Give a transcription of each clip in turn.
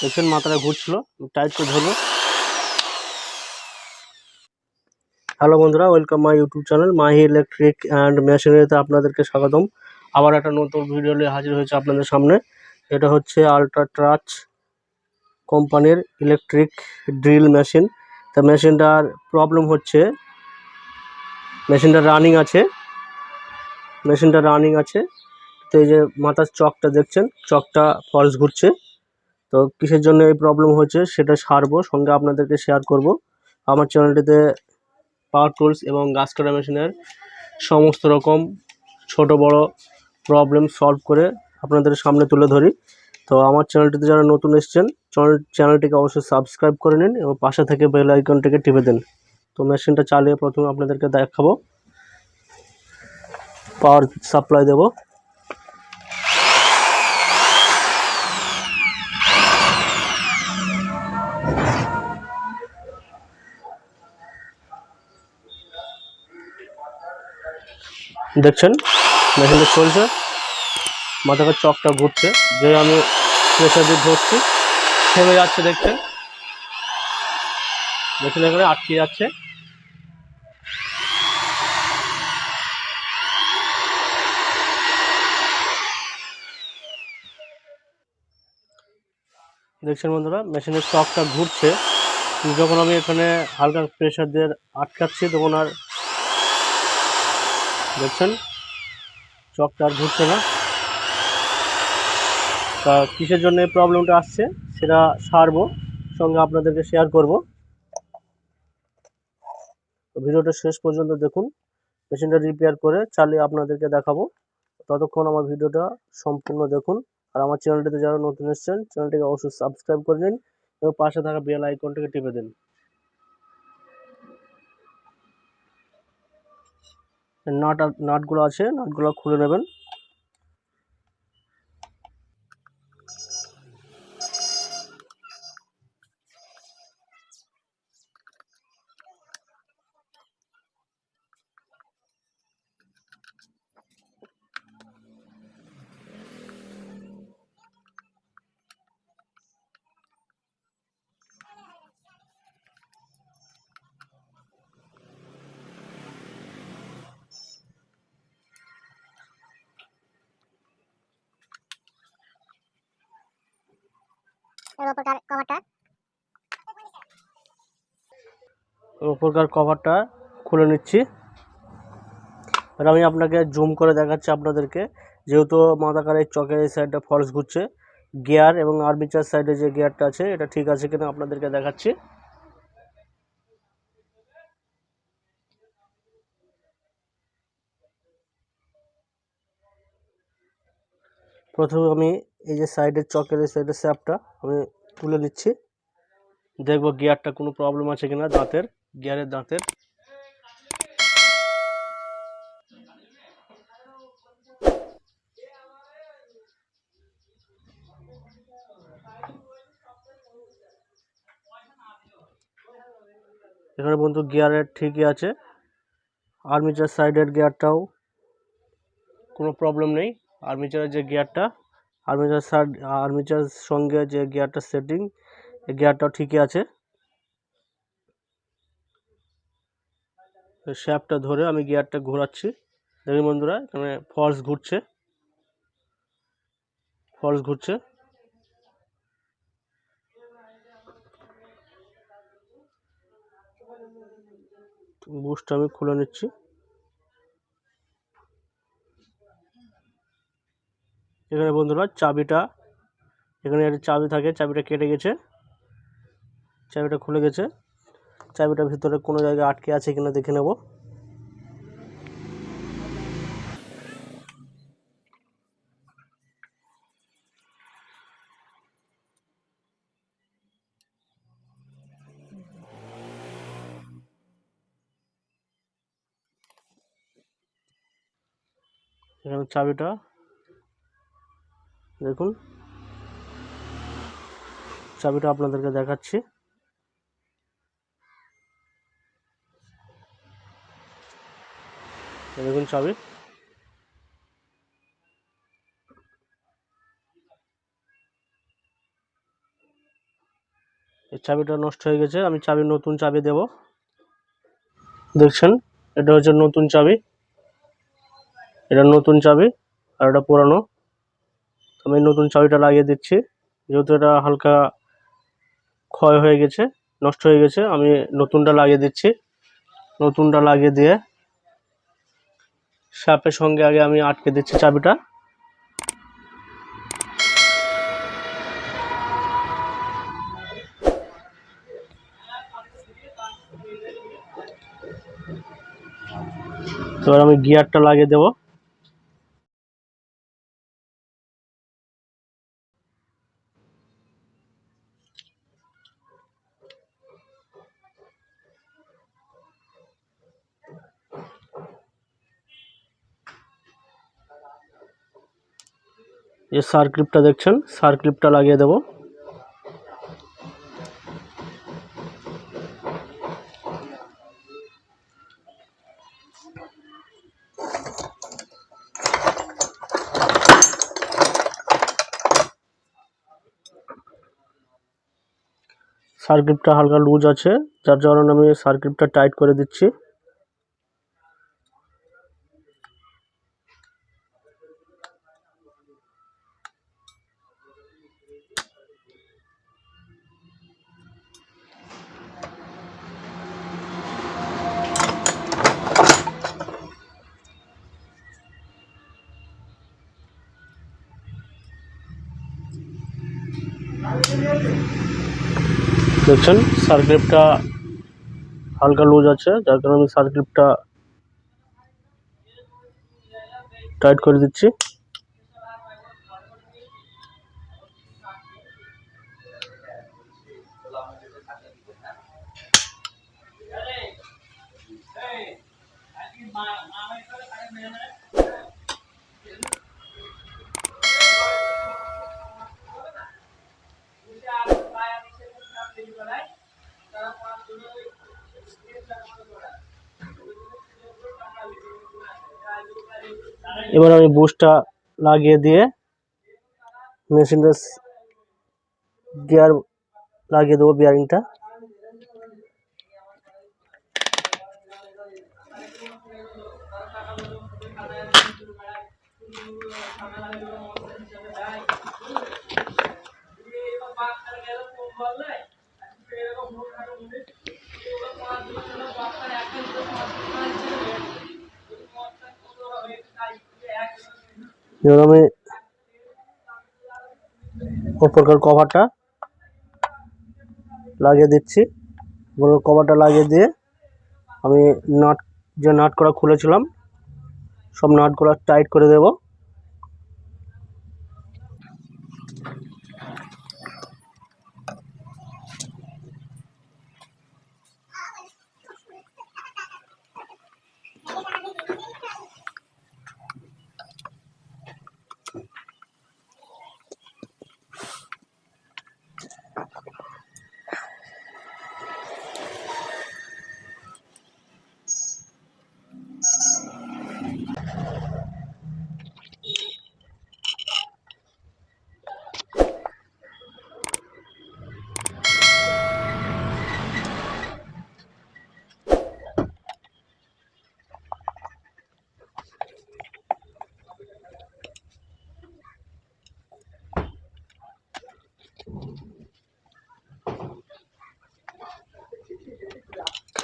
দেখছেন মাথাটা ঘুরছিল টাইট করে ধরবো হ্যালো বন্ধুরা welcome my YouTube channel Mahi electric and মেশিনারিতে আপনাদেরকে স্বাগতম। আবার একটা নতুন ভিডিও নিয়ে হাজির হয়েছে আপনাদের সামনে। এটা হচ্ছে আলট্রা ট্রাচ কোম্পানির ইলেকট্রিক ড্রিল মেশিন তা মেশিনটার প্রবলেম হচ্ছে মেশিনটা রানিং আছে। মেশিনটা রানিং আছে। তো এই যে মাথার চকটা দেখছেন, চকটা ফলস ঘুরছে। তো কিসের জন্য এই প্রবলেম হচ্ছে সেটা সারবো, সঙ্গে আপনাদেরকে শেয়ার করব। আমার চ্যানেলটিতে পাওয়ার টুলস এবং গাছ কাটা মেশিনের সমস্ত রকম ছোট বড় প্রবলেম সলভ করে আপনাদের সামনে তুলে ধরি। তো আমার চ্যানেলটিতে যারা নতুন এসেছেন চ্যানেল চ্যানেলটিকে অবশ্যই সাবস্ক্রাইব করে নিন এবং পাশে থেকে বেল আইকনটিকে টিপে দিন। তো মেশিনটা চালিয়ে প্রথমে আপনাদেরকে দেখাবো। পাওয়ার সাপ্লাই দেবো। দেখছেন? মেশিনটা চলছে। মাথাটা চকটা ঘুরছে। যে আমি প্রেশার দিয়ে ধরছি, থেমে যাচ্ছে দেখছেন? দেখছেন এখানে আটকে যাচ্ছে। দেখছেন বন্ধুরা, মেশিনের চকটা ঘুরছে। যখন আমি এখানে হালকা প্রেশার দিয়ে আটকাচ্ছি, তখন আর দেখছেন? চকটা আর ঘুরছে না। তা কিসের জন্য প্রবলেমটা আসছে সেটা সারবো, সঙ্গে আপনাদেরকে শেয়ার করব। ভিডিওটা শেষ পর্যন্ত দেখুন মেশিনটা রিপেয়ার করে চালিয়ে আপনাদেরকে দেখাবো। ততক্ষণ আমার ভিডিওটা সম্পূর্ণ দেখুন। আর আমার চ্যানেলটিতে যারা নতুন এসেছেন চ্যানেলটিকে অবশ্যই সাবস্ক্রাইব করে নিন এবং পাশে থাকা বেল আইকনটিকে টিপে দিন। নাট নাটগুলো আছে নাটগুলো খুলে নেবেন। এর ওপরকার কভারটা কভারটা খুলে নিচ্ছি। আর আমি আপনাকে জুম করে দেখাচ্ছি আপনাদেরকে। যেহেতু মাথাকারের চকের এই সাইডটা ফলস ঘুরছে গিয়ার এবং আর্মিচার সাইডে যে গিয়ারটা আছে, এটা ঠিক আছে কিনা আপনাদেরকে দেখাচ্ছি। প্রথমে আমি এই যে সাইডের চকের এই সাইডের স্যাপটা আমি তুলে নিচ্ছি। দেখব গিয়ারটা কোনো প্রবলেম আছে কিনা দাঁতের, গিয়ারের দাঁতের। এখানে বন্ধু গিয়ারের ঠিকই আছে। আর্মিচার সাইডের গিয়ারটাও কোনো প্রবলেম নেই। আর্মিচারের যে গিয়ারটা আর্মিচার সাইড আর্মিচার সঙ্গে যে গিয়ারটা সেটিং এই গিয়ারটাও ঠিকই আছে। শ্যাপটা ধরে আমি গিয়ারটা ঘোরাচ্ছি। দেখুন বন্ধুরা, এখানে ফলস ঘুরছে। ফলস ঘুরছে। বুস্টটা আমি খুলে নিচ্ছি। এখানে বন্ধুরা চাবিটা, এখানে একটা চাবি থাকে, চাবিটা কেটে গেছে, চাবিটা খুলে গেছে, চাবিটা ভিতরে কোনো জায়গায় আটকে আছে কিনা দেখে নেব। এখানে চাবিটা দেখুন। চাবিটা আপনাদেরকে দেখাচ্ছি। দেখুন চাবি। এই চাবিটা নষ্ট হয়ে গেছে। আমি চাবি নতুন চাবি দেব। দেখছেন? এটা হচ্ছে নতুন চাবি। এটা নতুন চাবি আর এটা পুরানো। আমি নতুন চাবিটা লাগিয়ে দিচ্ছি। যেহেতু এটা হালকা ক্ষয় হয়ে গেছে, নষ্ট হয়ে গেছে, আমি নতুনটা লাগিয়ে দিচ্ছি। নতুনটা লাগিয়ে দিয়ে সাপের সঙ্গে আগে আমি আটকে দিচ্ছি চাবিটা। এবার আমি গিয়ারটা লাগিয়ে দেবো। যে সার দেখছেন? সার লাগিয়ে দেবো। সার ক্লিপটা হালকা লুজ আছে, যার কারণে আমি সার টাইট করে দিচ্ছি। দেখছেন সার্ক্লিপটা হালকা লুজ আছে যার কারণে আমি সার্ক্লিপটা টাইট করে দিচ্ছি। এবার আমি বুশটা লাগিয়ে দিয়ে মেশিনটা গিয়ার লাগিয়ে দেবো বিয়ারিংটা এবার আমি ওপরকার কভারটা লাগিয়ে দিচ্ছি। কভারটা লাগিয়ে দিয়ে আমি নাট, যে নাট করা খুলেছিলাম, সব নাট করা টাইট করে দেব।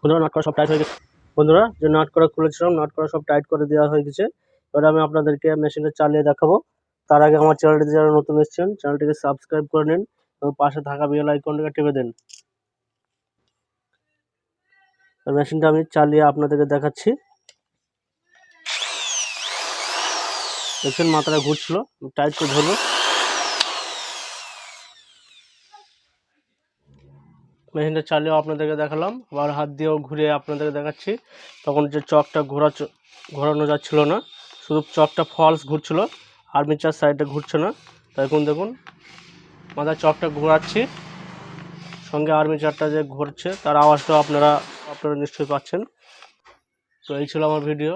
বন্ধুরা নাট করা সব টাইট হয়ে গেছে। বন্ধুরা, যে নাট করা খুলেছিলাম, নাট করা সব টাইট করে দেওয়া হয়ে গেছে। এবার আমি আপনাদেরকে মেশিনটা চালিয়ে দেখাবো। তার আগে আমার চ্যানেলটিতে যারা নতুন এসেছেন চ্যানেলটিকে সাবস্ক্রাইব করে নিন এবং পাশে থাকা বেল আইকনটাকে টিপে দিন। মেশিনটা আমি চালিয়ে আপনাদেরকে দেখাচ্ছি। দেখছেন মাথাটা ঘুরছিল টাইট করে ধরবো। মেশিনটা চালিয়েও আপনাদেরকে দেখালাম। আবার হাত দিয়েও ঘুরে আপনাদেরকে দেখাচ্ছি। তখন যে চকটা ঘোরা ঘোরানো যাচ্ছিল না, শুধু চকটা ফলস ঘুরছিল আর্মিচার সাইডে ঘুরছে না। তো এখন দেখুন, মাথায় চকটা ঘোরাচ্ছি। সঙ্গে আর্মিচারটা যে ঘুরছে, তার আওয়াজটাও আপনারা আপনারা নিশ্চয়ই পাচ্ছেন। তো এই ছিল আমার video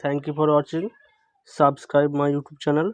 thank you for watching subscribe my YouTube channel